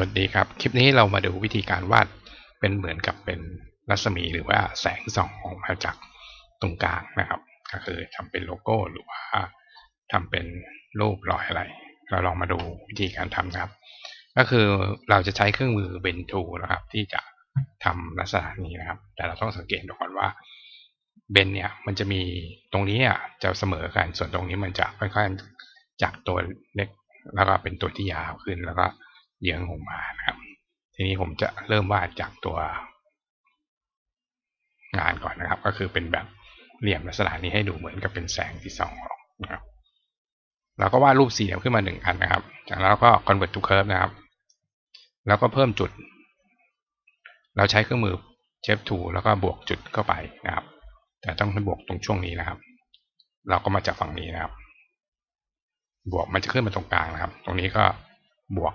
วัสดีครับ คลิปนี้เรามาดูวิธีการวาดเป็นเหมือนกับเป็นรัศมีหรือว่าแสงส่องออกมาจากตรงกลางนะครับ ก็คือทำเป็นโลโก้หรือว่าทำเป็นรูปรอยอะไร เราลองมาดูวิธีการทำนะครับ ก็คือเราจะใช้เครื่องมือเบนทูนะครับ ที่จะทำลักษณะนี้นะครับ แต่เราต้องสังเกตดูก่อนว่าเบนเนี่ยมันจะมีตรงนี้อะจะเสมอกันส่วนตรงนี้มันจะค่อยๆจากตัวเล็กแล้วก็เป็นตัวที่ยาวขึ้นแล้วก็ เยื้องออกมานะครับ ทีนี้ผมจะเริ่มวาดจากตัวงานก่อนนะครับ ก็คือเป็นแบบเหลี่ยมลักษณะนี้ให้ดูเหมือนกับเป็นแสงที่ส่องออกนะครับเราก็วาดรูปสี่เหลี่ยมขึ้นมาหนึ่งอันนะครับ จากนั้นเราก็ convert to curve นะครับ แล้วก็เพิ่มจุด เราใช้เครื่องมือเชฟทูแล้วก็บวกจุดเข้าไปนะครับ แต่ต้องให้บวกตรงช่วงนี้นะครับ เราก็มาจากฝั่งนี้นะครับ บวกมันจะขึ้นมาตรงกลางนะครับ ตรงนี้ก็บวก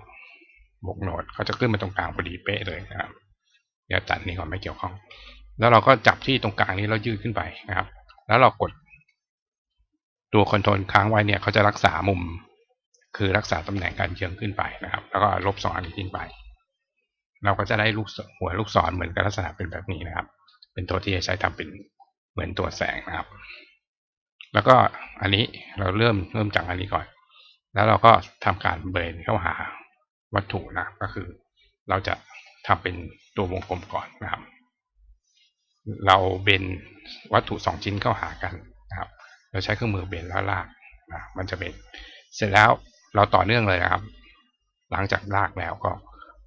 บวกโนดเขาจะขึ้นมาตรงกลางพอดีเป๊ะเลยนะครับเดี๋ยวตัดนี้ก่อนไม่เกี่ยวข้อง แล้วเราก็จับที่ตรงกลางนี้แล้วยืดขึ้นไปนะครับ แล้วเรากด ตัวคอนโทรลค้างไว้เนี่ยเขาจะรักษามุม คือรักษาตำแหน่งการเยื้องขึ้นไปนะครับ แล้วก็ลบสองอันนี้ทิ้งไป เราก็จะได้ลูกหัวลูกศรเหมือนกับลักษณะเป็นแบบนี้นะครับ เป็นตัวที่จะใช้ทำเป็นเหมือนตัวแสงนะครับ แล้วก็อันนี้เราเริ่มเริ่มจากอันนี้ก่อน แล้วเราก็ทำการเบรนเข้าหา วัตถุนะก็คือเราจะทำเป็นตัววงกลมก่อนนะครับ เราเบนวัตถุสองชิ้นเข้าหากันนะครับ เราใช้เครื่องมือเบนแล้วลากนะมันจะเบนเสร็จแล้วเราต่อเนื่องเลยนะครับ หลังจากลากแล้วก็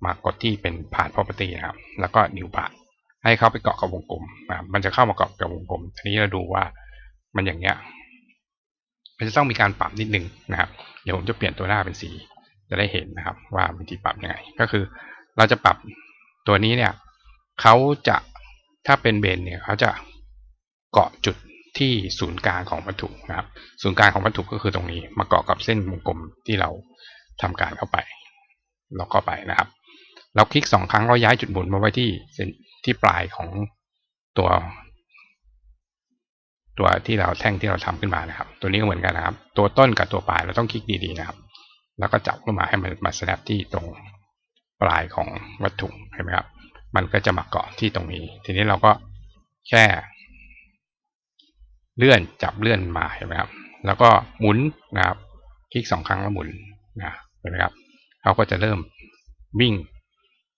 มากดที่เป็นผ่าน property นะครับ แล้วก็นิ้วปาดให้เข้าไปเกาะกับวงกลมนะมันจะเข้ามาเกาะกับวงกลม ทีนี้เราดูว่ามันอย่างเงี้ย มันจะต้องมีการปรับนิดนึงนะครับ เดี๋ยวผมจะเปลี่ยนตัวหน้าเป็นสี จะได้เห็นนะครับว่าวิธีปรับยังไง ก็คือเราจะปรับตัวนี้เนี่ยเขาจะถ้าเป็นเบนเนี่ยเขาจะเกาะจุดที่ศูนย์กลางของวัตถุนะครับ ศูนย์กลางของวัตถุก็คือตรงนี้ มาเกาะกับเส้นวงกลมที่เราทำการเข้าไปเราก็ไปนะครับ เราคลิกสองครั้งเราย้ายจุดหมุนมาไว้ที่เส้นที่ปลายของตัว ตัวที่เราแท่งที่เราทำขึ้นมานะครับ ตัวนี้ก็เหมือนกันนะครับ ตัวต้นกับตัวปลายเราต้องคลิกดีๆนะครับ แล้วก็จับขึ้นมาให้มันมาสแนปที่ตรงปลายของวัตถุเห็นไหมครับ มันก็จะมาเกาะที่ตรงนี้ ทีนี้เราก็แค่ เลื่อนจับเลื่อนมาเห็นไหมครับ แล้วก็หมุนนะครับ คลิกสองครั้งแล้วหมุนนะเห็นไหมครับเขาก็จะเริ่มวิ่ง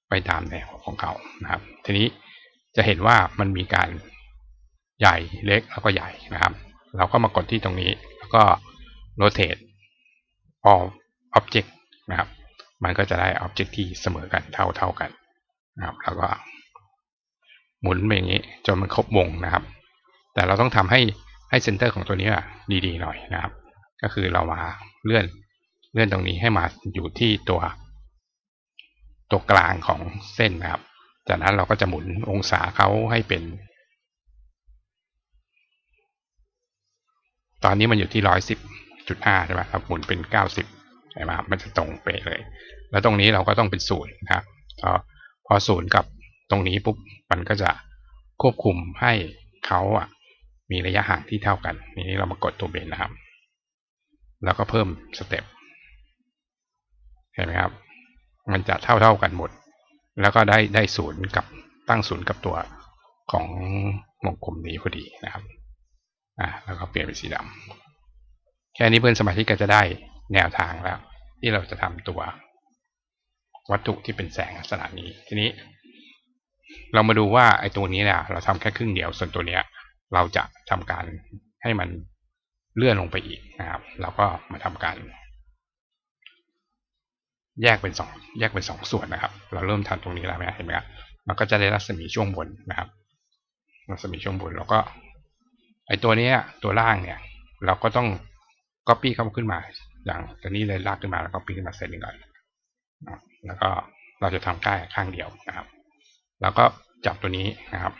ไปตามแนวของเขานะครับ ทีนี้จะเห็นว่ามันมีการใหญ่เล็กแล้วก็ใหญ่นะครับ เราก็มากดที่ตรงนี้ แล้วก็โรเตท all object นะครับ มันก็จะได้ object ที่เสมอกันเท่าเท่ากันนะครับ แล้วก็หมุนไปอย่างนี้จนมันครบวงนะครับ แต่เราต้องทำให้ให้เซนเตอร์ของตัวนี้ดีๆหน่อยนะครับ ก็คือเรามาเลื่อนเลื่อนตรงนี้ให้มาอยู่ที่ตัว ตัวกลางของเส้นนะครับ จากนั้นเราก็จะหมุนองศาเขาให้เป็น ตอนนี้มันอยู่ที่ร้อยสิบจุดห้าใช่ไหมครับหมุนเป็นเก้าสิบ ใช่ไหมครับมันจะตรงเป๊ะเลย แล้วตรงนี้เราก็ต้องเป็นศูนย์นะครับพอพอศูนย์กับตรงนี้ปุ๊บมันก็จะควบคุมให้เขาอะมีระยะห่างที่เท่ากัน นี้เรามากดตัวเบนนะครับ แล้วก็เพิ่มสเต็ปเห็นไหมครับ มันจะเท่าเท่ากันหมด แล้วก็ได้ได้ศูนย์กับตั้งศูนย์กับตัวของวงกลมนี้พอดีนะครับอ่าแล้วก็เปลี่ยนเป็นสีดำแค่นี้เพื่อนสมาชิกก็จะได้ แนวทางแล้ว ที่เราจะทำตัววัตถุที่เป็นแสงลักษณะนี้ ทีนี้ เรามาดูว่าไอ้ตัวนี้เนี่ยเราทำแค่ครึ่งเดียวส่วนตัวเนี้ย เราจะทำการให้มันเลื่อนลงไปอีกนะครับ เราก็มาทำการ แยกเป็นสองแยกเป็นสองส่วนนะครับ เราเริ่มทำตรงนี้แล้วเห็นไหมครับมันก็จะได้รัศมีช่วงบนนะครับ รัศมีช่วงบนแล้วก็ ไอ้ตัวนี้ตัวล่างเนี่ย เราก็ต้อง copy เข้าขึ้นมา อย่างตัวนี้เลยลากขึ้นมาแล้วก็ปีนขึ้นมาเซตหนึ่งก่อนแล้วก็เราจะทำใกล้ข้างเดียวนะครับ แล้วก็จับตัวนี้นะครับ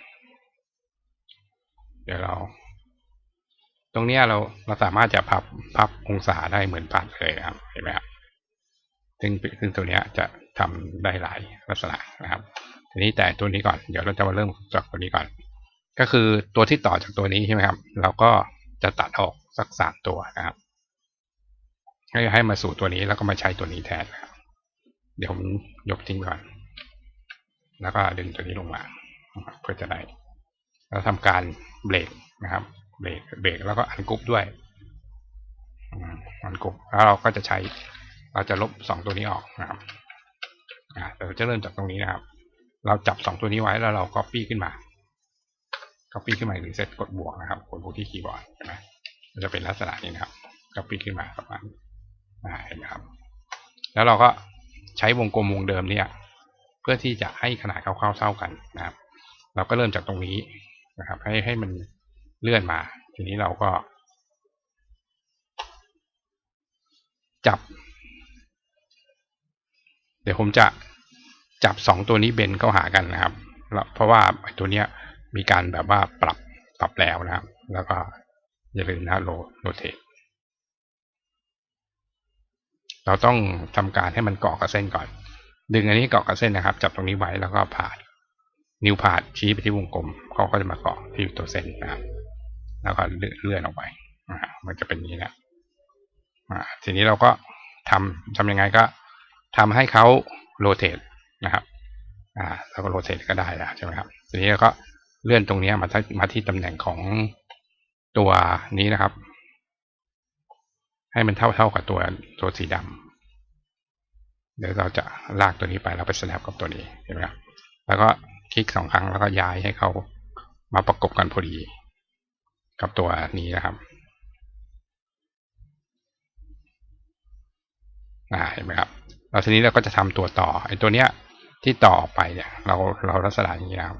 เดี๋ยวเรา ตรงนี้เราเราสามารถจะพับพับองศาได้เหมือนปัดเลยนะครับเห็นไหมครับซึ่งซึ่งตัวนี้จะทำได้หลายลักษณะนะครับ ทีนี้แต่ตัวนี้ก่อนเดี๋ยวเราจะมาเริ่มจากตัวนี้ก่อน ก็คือตัวที่ต่อจากตัวนี้ใช่ไหมครับ เราก็จะตัดออกสักสามตัวนะครับ ให้ให้มาสู่ตัวนี้แล้วก็มาใช้ตัวนี้แทนนะครับเดี๋ยวผมยกทิ้งก่อน แล้วก็ดึงตัวนี้ลงมาเพื่อจะได้แล้วทำการเบรกนะครับ เบรกเบรกแล้วก็อันกรุ๊ปด้วยอันกรุ๊ปแล้วเราก็จะใช้ เราจะลบสองตัวนี้ออกนะครับอ่าเราจะเริ่มจากตรงนี้นะครับ เราจับสองตัวนี้ไว้แล้วเรา copy ขึ้นมา copy ขึ้นมาหรือเซตกดบวกนะครับกดบวกที่คีย์บอร์ดเห็นไหมมันจะเป็นลักษณะนี้นะครับ copy ขึ้นมาประมาณ เห็นไหมครับ แล้วเราก็ใช้วงกลมวงเดิมเนี่ยเพื่อที่จะให้ขนาดคร่าวๆเท่ากันนะครับ เราก็เริ่มจากตรงนี้นะครับ ให้ให้มันเลื่อนมา ทีนี้เราก็ จับ เดี๋ยวผมจะจับสองตัวนี้เบนเข้าหากันนะครับแล้วเพราะว่าตัวเนี้ยมีการแบบว่าปรับปรับแล้วนะครับ แล้วก็อย่าลืมนะโรโรเทต เราต้องทำการให้มันเกาะกับเส้นก่อน ดึงอันนี้เกาะกับเส้นนะครับ จับตรงนี้ไว้แล้วก็ผ่านิ้วผ่าชี้ไปที่วงกลมเขาก็จะมาเกาะที่ตัวเส้นนะครับ แล้วก็เลื่อนออกไปมันจะเป็นนี้นะอ่าทีนี้เราก็ทำทำยังไงก็ทำให้เขาโรเตทนะครับ อ่าแล้วก็โรเตทก็ได้แล้วใช่ไหมครับ ทีนี้เราก็เลื่อนตรงนี้มาที่มาที่ตำแหน่งของตัวนี้นะครับ ให้มันเท่าเท่ากับตัวตัวสีดำเดี๋ยวเราจะลากตัวนี้ไปแล้วไป snap กับตัวนี้เห็นไหมครับแล้วก็คลิกสองครั้งแล้วก็ย้ายให้เขามาประกบกันพอดี กับตัวนี้นะครับอ่าเห็นไหมครับแล้วทีนี้เราก็จะทำตัวต่อไอ้ตัวเนี้ยที่ต่อไปเนี่ย เราเราลักษณะอย่างนี้นะครับ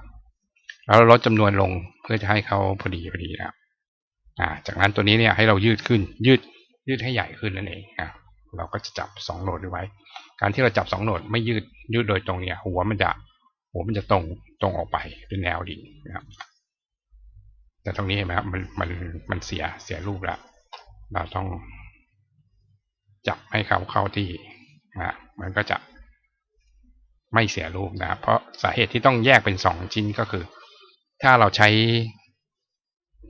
แล้วเราลดจำนวนลงเพื่อจะให้เขาพอดีพอดีนะครับอ่าจากนั้นตัวนี้เนี่ยให้เรายืดขึ้นยืด ยืดให้ใหญ่ขึ้นนั่นเองอ่าเราก็จะจับสองโหนดไว้ การที่เราจับสองโหนดไม่ยืดยืดโดยตรงเนี่ย หัวมันจะหัวมันจะตรงตรงออกไปเป็นแนวดิ่งนะครับแต่ตรงนี้เห็นไหมครับมันมันมันเสียเสียรูปแล้วเราต้องจับให้เขาเข้าที่นะมันก็จะไม่เสียรูปนะครับเพราะสาเหตุที่ต้องแยกเป็นสองชิ้นก็คือ ถ้าเราใช้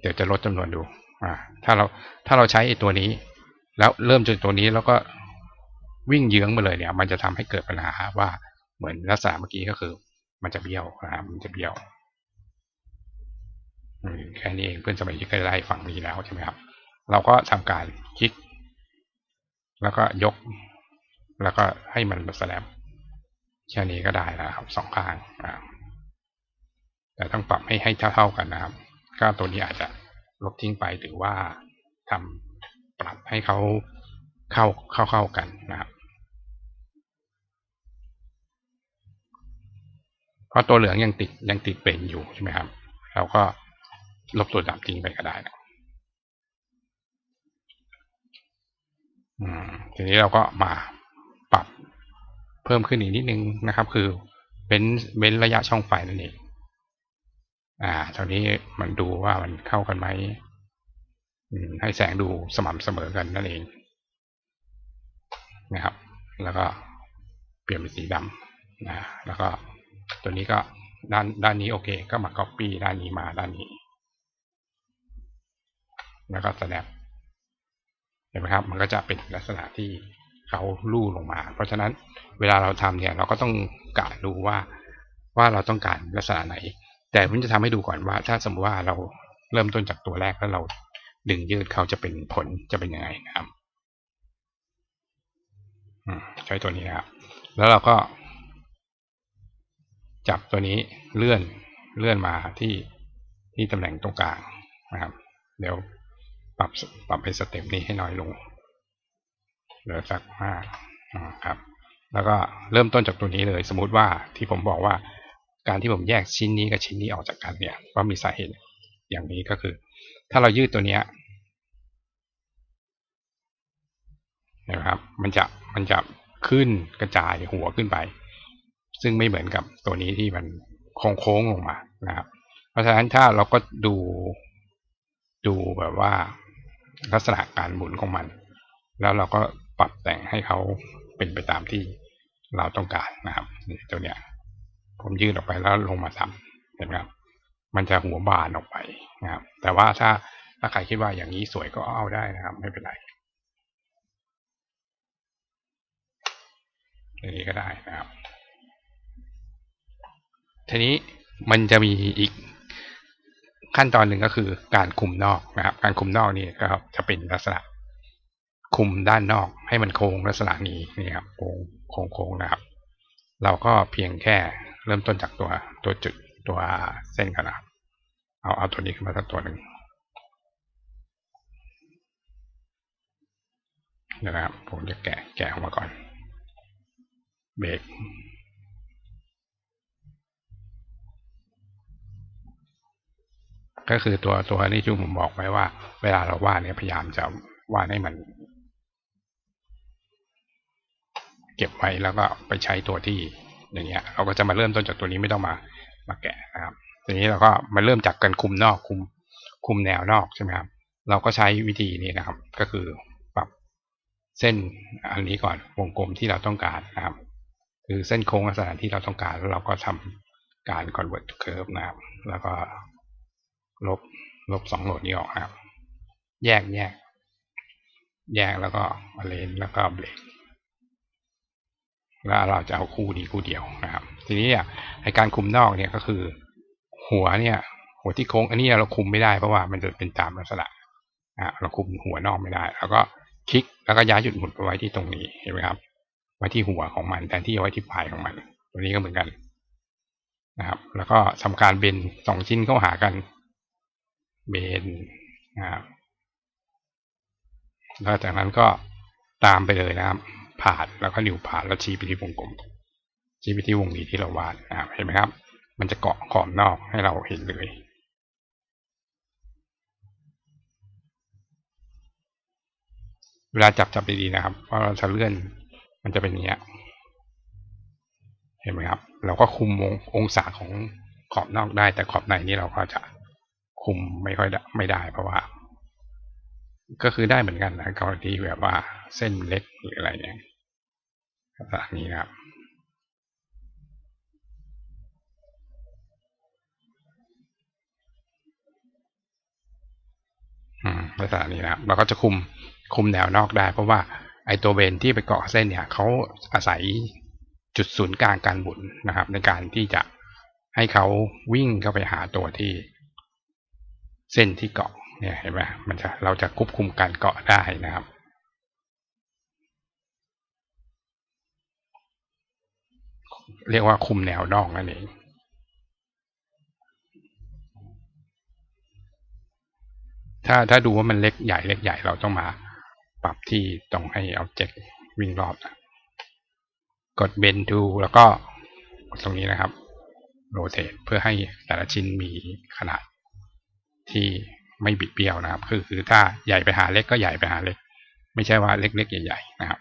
เดี๋ยวจะลดจำนวนดูอ่าถ้าเราถ้าเราใช้ไอ้ตัวนี้ แล้วเริ่มจากตัวนี้แล้วก็วิ่งเยื้องมาเลยเนี่ย มันจะทำให้เกิดปัญหาว่าเหมือนลักษณะเมื่อกี้ก็คือ มันจะเบี้ยวนะมันจะเบี้ยวแค่นี้เองเพื่อนสมัยที่เคยไล่ฝั่งนี้แล้วใช่ไหมครับ เราก็ทำการคลิก แล้วก็ยก แล้วก็ให้มันมาแสลมแค่นี้ก็ได้แล้วครับสองข้างแต่ต้องปรับให้ให้เท่าๆกันนะครับ ก็ตัวนี้อาจจะลบทิ้งไปหรือว่าทำ ปรับให้เขาเข้าเข้าเข้ากันนะครับเพราะตัวเหลืองยังติดยังติดเป็นอยู่ใช่ไหมครับ เราก็ลบตัวดำทิ้งไปก็ได้นะทีนี้เราก็มาปรับเพิ่มขึ้นอีกนิดนึงนะครับ คือเป็นเว้นระยะช่องไฟนั่นเองอ่าตอนนี้มันดูว่ามันเข้ากันไหม ให้แสงดูสม่ำเสมอกันนั่นเองนะครับ แล้วก็เปลี่ยนเป็นสีดำนะแล้วก็ตัวนี้ก็ด้านด้านนี้โอเค ก็มา copy ด้านนี้มาด้านนี้ แล้วก็ snap เห็นไหมครับ มันก็จะเป็นลักษณะที่เขาลู่ลงมา เพราะฉะนั้นเวลาเราทำเนี่ยเราก็ต้องกะดูว่าว่าเราต้องการลักษณะไหน แต่ผมจะทำให้ดูก่อนว่า ถ้าสมมติว่าเราเริ่มต้นจากตัวแรกแล้วเรา ดึงยืดเขาจะเป็นผลจะเป็นยังไงนะครับใช้ตัวนี้นะครับ แล้วเราก็ จับตัวนี้เลื่อนเลื่อนมาที่ที่ตำแหน่งตรงกลางนะครับ เดี๋ยวปรับปรับให้สเต็ปนี้ให้น้อยลงเหลือสักห้าครับ แล้วก็เริ่มต้นจากตัวนี้เลย สมมุติว่าที่ผมบอกว่า การที่ผมแยกชิ้นนี้กับชิ้นนี้ออกจากกันเนี่ย ว่ามีสาเหตุอย่างนี้ก็คือ ถ้าเรายืดตัวเนี้ยนะครับ มันจะมันจะขึ้นกระจายหัวขึ้นไป ซึ่งไม่เหมือนกับตัวนี้ที่มันโค้งๆลงมานะครับ เพราะฉะนั้นถ้าเราก็ดูดูแบบว่าลักษณะการหมุนของมัน แล้วเราก็ปรับแต่งให้เขาเป็นไปตามที่เราต้องการนะครับตัวเนี้ยผมยืดออกไปแล้วลงมาทำเห็นไหมครับ มันจะหัวบานออกไปนะครับ แต่ว่าถ้าถ้าใครคิดว่าอย่างนี้สวยก็เอาได้นะครับ ไม่เป็นไรอย่างนี้ก็ได้นะครับ ทีนี้มันจะมีอีกขั้นตอนหนึ่งก็คือการคุมนอกนะครับ การคุมนอกนี่ก็จะเป็นลักษณะคุมด้านนอกให้มันโค้งลักษณะนี้นี่ครับโค้งโค้งโค้งนะครับ เราก็เพียงแค่เริ่มต้นจากตัวตัวจุด ตัวเส้นกันนะเอาเอาตัวนี้ขึ้นมาสักตัวหนึ่งนะครับผมจะแกะแกะออกมาก่อน เบรกก็คือตัวตัวนี้ที่ผมบอกไว้ว่า เวลาเราวาดเนี่ยพยายามจะวาดให้มัน เก็บไว้แล้วก็ไปใช้ตัวที่อย่างเงี้ย เราก็จะมาเริ่มต้นจากตัวนี้ไม่ต้องมา มาแกะนะครับทีนี้เราก็มาเริ่มจากการคุมนอกคุมคุมแนวนอกใช่ไหมครับ เราก็ใช้วิธีนี้นะครับ ก็คือปรับเส้นอันนี้ก่อนวงกลมที่เราต้องการนะครับ คือเส้นโค้งลักษณะที่เราต้องการแล้วเราก็ทำการ convert to curve นะครับ แล้วก็ลบลบสองโหลดนี้ออกครับ แยกแยก แยกแล้วก็มาเลนแล้วก็เบรก แล้วเราจะเอาคู่นี้คู่เดียวนะครับ ทีนี้อะในการคุมนอกเนี่ยก็คือ หัวเนี่ย หัวที่โค้ง อันนี้เราคุมไม่ได้เพราะว่ามันจะเป็นตามลักษณะอะเราคุมหัวนอกไม่ได้ แล้วก็คลิกแล้วก็ย้ายจุดหมุนไปไว้ที่ตรงนี้เห็นไหมครับไว้ที่หัวของมันแทนที่ไว้ที่ปลายของมัน ตัวนี้ก็เหมือนกันนะครับ แล้วก็ทำการเบนสองชิ้นเข้าหากัน เบนนะครับแล้วจากนั้นก็ตามไปเลยนะครับ ผ่านแล้วก็นิ้วผ่านแล้วชี้ไปที่วงกลม ชี้ไปที่วงนี้ที่เราวาดนะครับเห็นไหมครับ มันจะเกาะขอบนอกให้เราเห็นเลยเวลาจับจับดีๆนะครับเพราะเราจะเลื่อนมันจะเป็นอย่างเงี้ยเห็นไหมครับ เราก็คุมององศาของขอบนอกได้ แต่ขอบในนี่เราก็จะคุมไม่ค่อยได้ไม่ได้ เพราะว่า ก็คือได้เหมือนกันนะกรณีแบบว่าเส้นเล็กหรืออะไรเนี่ยลักษณะ นี้นะครับ อืมลักษณะนี้นะครับเราก็จะคุมคุมแนวนอกได้ เพราะว่าไอตัวเบนที่ไปเกาะเส้นเนี่ยเขาอาศัยจุดศูนย์กลางการหมุนนะครับ ในการที่จะให้เขาวิ่งเข้าไปหาตัวที่เส้นที่เกาะเนี่ยเห็นไหมมันจะเราจะควบคุมการเกาะได้นะครับ เรียกว่าคุมแนวนอกนั่นเองถ้าถ้าดูว่ามันเล็กใหญ่เล็กใหญ่เราต้องมาปรับที่ตรงให้ object วิ่งรอบนะกด bend to แล้วก็กดตรงนี้นะครับ rotate เพื่อให้แต่ละชิ้นมีขนาดที่ไม่บิดเบี้ยวนะครับ คือคือถ้าใหญ่ไปหาเล็กก็ใหญ่ไปหาเล็ก ไม่ใช่ว่าเล็กๆใหญ่ ๆ นะครับ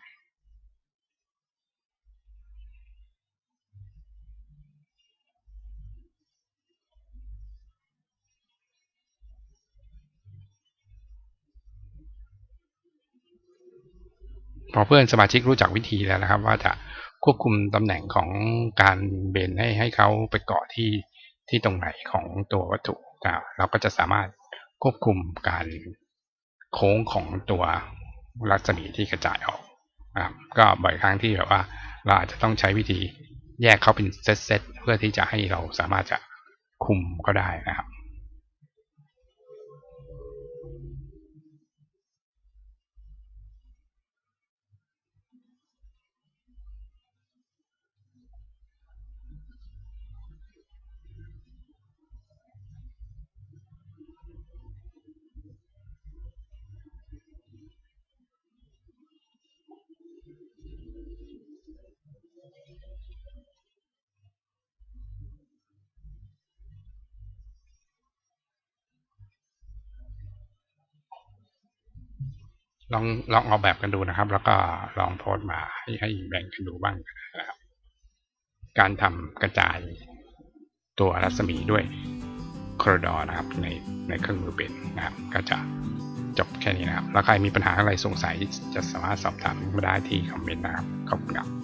พอเพื่อนสมาชิกรู้จักวิธีแล้วนะครับ ว่าจะควบคุมตำแหน่งของการเบนให้ให้เขาไปเกาะที่ที่ตรงไหนของตัววัตถุเราก็จะสามารถควบคุมการโค้งของตัวรัศมีที่กระจายออกนะครับก็บ่อยครั้งที่แบบว่าเราอาจจะต้องใช้วิธีแยกเขาเป็นเซตๆเพื่อที่จะให้เราสามารถจะคุมก็ได้นะครับ ลองลองออกแบบกันดูนะครับ แล้วก็ลองโพสต์มาให้ให้แบ่งกันดูบ้างนะครับ การทำกระจายตัวรัศมีด้วยคอร์ดอนะครับในในเครื่องมือเป็นนะครับ ก็จะจบแค่นี้นะครับ แล้วใครมีปัญหาอะไรสงสัยจะสามารถสอบถามมาได้ที่คอมเมนต์นะครับขอบคุณครับ